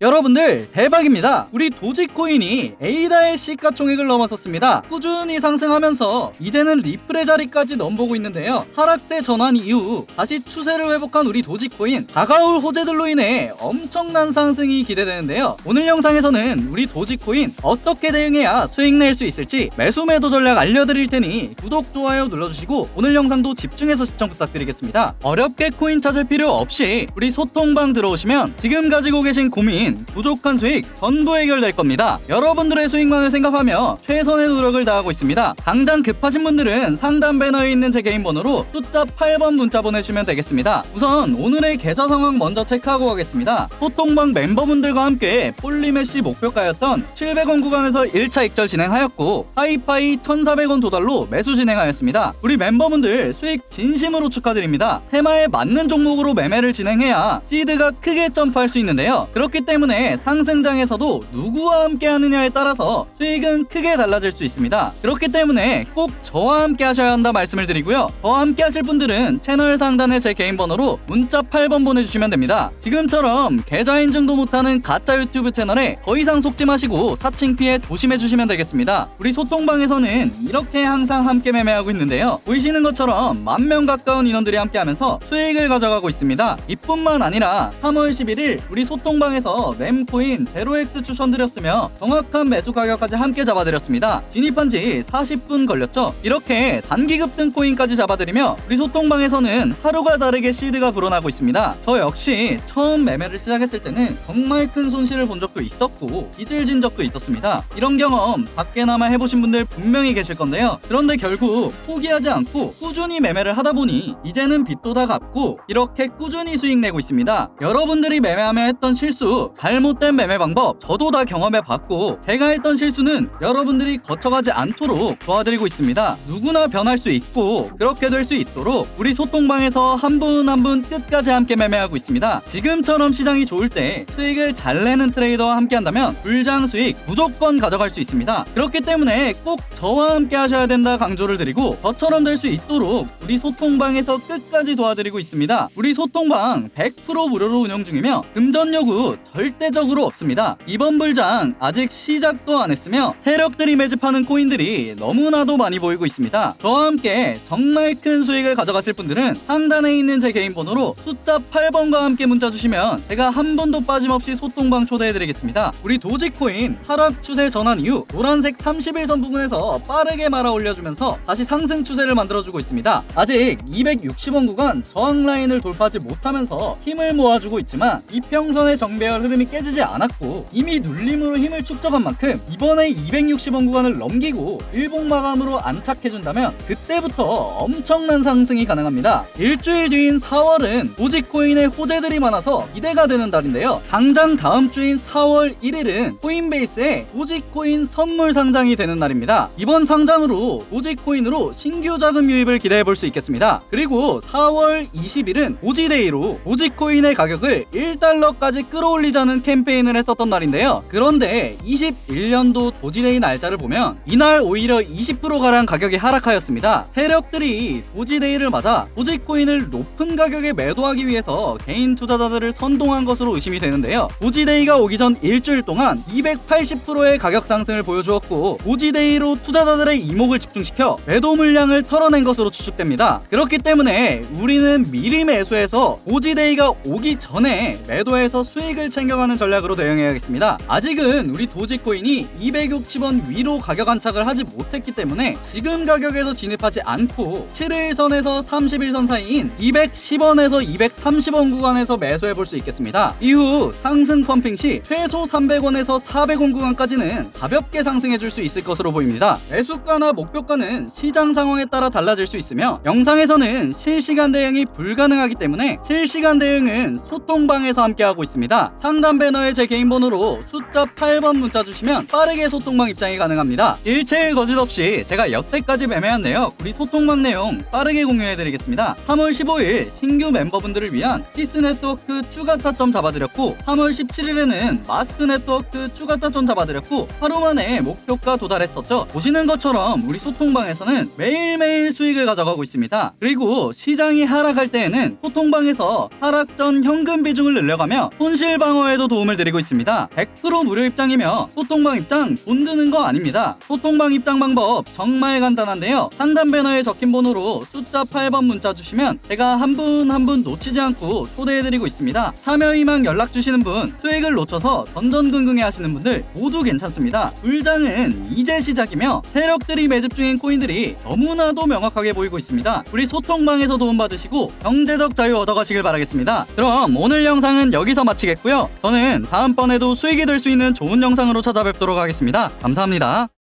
여러분들 대박입니다. 우리 도지코인이 에이다의 시가총액을 넘어섰습니다. 꾸준히 상승하면서 이제는 리플의 자리까지 넘보고 있는데요. 하락세 전환 이후 다시 추세를 회복한 우리 도지코인 다가올 호재들로 인해 엄청난 상승이 기대되는데요. 오늘 영상에서는 우리 도지코인 어떻게 대응해야 수익 낼 수 있을지 매수 매도 전략 알려드릴 테니 구독 좋아요 눌러주시고 오늘 영상도 집중해서 시청 부탁드리겠습니다. 어렵게 코인 찾을 필요 없이 우리 소통방 들어오시면 지금 가지고 계신 고민 부족한 수익 전부 해결될 겁니다. 여러분들의 수익만을 생각하며 최선의 노력을 다하고 있습니다. 당장 급하신 분들은 상단 배너에 있는 제 개인 번호로 숫자 8번 문자 보내주시면 되겠습니다. 우선 오늘의 계좌 상황 먼저 체크하고 가겠습니다. 소통방 멤버분들과 함께 폴리메시 목표가였던 700원 구간에서 1차 익절 진행하였고 하이파이 1,400원 도달로 매수 진행하였습니다. 우리 멤버분들 수익 진심으로 축하드립니다. 테마에 맞는 종목으로 매매를 진행해야 시드가 크게 점프할 수 있는데요. 그렇기 때문에 상승장에서도 누구와 함께 하느냐에 따라서 수익은 크게 달라질 수 있습니다. 그렇기 때문에 꼭 저와 함께 하셔야 한다 말씀을 드리고요. 저와 함께 하실 분들은 채널 상단에 제 개인 번호로 문자 8번 보내주시면 됩니다. 지금처럼 계좌 인증도 못하는 가짜 유튜브 채널에 더 이상 속지 마시고 사칭 피해 조심해 주시면 되겠습니다. 우리 소통방에서는 이렇게 항상 함께 매매하고 있는데요. 보이시는 것처럼 만 명 가까운 인원들이 함께 하면서 수익을 가져가고 있습니다. 이뿐만 아니라 3월 11일 우리 소통방에서 램코인 제로엑스 추천드렸으며 정확한 매수 가격까지 함께 잡아드렸습니다. 진입한 지 40분 걸렸죠. 이렇게 단기 급등 코인까지 잡아드리며 우리 소통방에서는 하루가 다르게 시드가 불어나고 있습니다. 저 역시 처음 매매를 시작했을 때는 정말 큰 손실을 본 적도 있었고 빚을진 적도 있었습니다. 이런 경험 밖에나마 해보신 분들 분명히 계실 건데요. 그런데 결국 포기하지 않고 꾸준히 매매를 하다 보니 이제는 빚도 다 갚고 이렇게 꾸준히 수익 내고 있습니다. 여러분들이 매매하며 했던 실수, 잘못된 매매 방법 저도 다 경험해 봤고 제가 했던 실수는 여러분들이 거쳐가지 않도록 도와드리고 있습니다. 누구나 변할 수 있고 그렇게 될 수 있도록 우리 소통방에서 한 분 한 분 끝까지 함께 매매하고 있습니다. 지금처럼 시장이 좋을 때 수익을 잘 내는 트레이더와 함께 한다면 불장 수익 무조건 가져갈 수 있습니다. 그렇기 때문에 꼭 저와 함께 하셔야 된다 강조를 드리고 저처럼 될 수 있도록 우리 소통방에서 끝까지 도와드리고 있습니다. 우리 소통방 100% 무료로 운영 중이며 금전 요구 절 대적으로 없습니다. 이번 불장 아직 시작도 안 했으며 세력들이 매집하는 코인들이 너무나도 많이 보이고 있습니다. 저와 함께 정말 큰 수익을 가져가실 분들은 상단에 있는 제 개인 번호로 숫자 8번과 함께 문자 주시면 제가 한 번도 빠짐없이 소통방 초대해드리겠습니다. 우리 도지코인 하락 추세 전환 이후 노란색 31선 부분에서 빠르게 말아 올려주면서 다시 상승 추세를 만들어주고 있습니다. 아직 260원 구간 저항 라인을 돌파하지 못하면서 힘을 모아주고 있지만 이평선의 정배열 흐름 이 깨지지 않았고 이미 눌림으로 힘을 축적한 만큼 이번에 260원 구간을 넘기고 일봉 마감으로 안착해준다면 그때부터 엄청난 상승이 가능합니다. 일주일 뒤인 4월은 도지코인의 호재들이 많아서 기대가 되는 달인데요. 당장 다음 주인 4월 1일은 코인베이스에 도지코인 선물 상장이 되는 날입니다. 이번 상장으로 도지코인으로 신규 자금 유입을 기대해 볼 수 있겠습니다. 그리고 4월 20일은 도지데이로 도지코인의 가격을 1달러까지 끌어올리자는 캠페인을 했었던 날인데요. 그런데 21년도 도지데이 날짜를 보면 이날 오히려 20%가량 가격이 하락하였습니다. 세력들이 도지데이를 맞아 도지코인을 높은 가격에 매도하기 위해서 개인 투자자들을 선동한 것으로 의심이 되는데요. 도지데이가 오기 전 일주일 동안 280%의 가격 상승을 보여주었고 도지데이로 투자자들의 이목을 집중시켜 매도 물량을 털어낸 것으로 추측됩니다. 그렇기 때문에 우리는 미리 매수해서 도지데이가 오기 전에 매도해서 수익을 챙겨 가는 전략으로 대응해야겠습니다. 아직은 우리 도지코인이 260원 위로 가격 안착을 하지 못했기 때문에 지금 가격에서 진입하지 않고 7일선에서 31선 사이인 210원에서 230원 구간에서 매수해 볼 수 있겠습니다. 이후 상승 펌핑 시 최소 300원에서 400원 구간까지는 가볍게 상승해 줄 수 있을 것으로 보입니다. 매수가나 목표가는 시장 상황에 따라 달라질 수 있으며 영상에서는 실시간 대응이 불가능하기 때문에 실시간 대응은 소통방에서 함께하고 있습니다. 상단 배너에 제 개인 번호로 숫자 8번 문자 주시면 빠르게 소통방 입장이 가능합니다. 일체일 거짓 없이 제가 여태까지 매매한 내역 우리 소통방 내용 빠르게 공유해드리겠습니다. 3월 15일 신규 멤버분들을 위한 피스 네트워크 추가 타점 잡아드렸고 3월 17일에는 마스크 네트워크 추가 타점 잡아드렸고 하루 만에 목표가 도달했었죠. 보시는 것처럼 우리 소통방에서는 매일매일 수익을 가져가고 있습니다. 그리고 시장이 하락할 때에는 소통방에서 하락 전 현금 비중을 늘려가며 손실 방어 에 거에도 도움을 드리고 있습니다. 100% 무료 입장이며 소통방 입장 돈 드는 거 아닙니다. 소통방 입장 방법 정말 간단한데요. 상단 배너에 적힌 번호로 숫자 8번 문자 주시면 제가 한 분 한 분 놓치지 않고 초대해드리고 있습니다. 참여 희망 연락 주시는 분, 수익을 놓쳐서 전전긍긍해 하시는 분들 모두 괜찮습니다. 불장은 이제 시작이며 세력들이 매집 중인 코인들이 너무나도 명확하게 보이고 있습니다. 우리 소통방에서 도움받으시고 경제적 자유 얻어가시길 바라겠습니다. 그럼 오늘 영상은 여기서 마치겠고요. 저는 다음번에도 수익이 될 수 있는 좋은 영상으로 찾아뵙도록 하겠습니다. 감사합니다.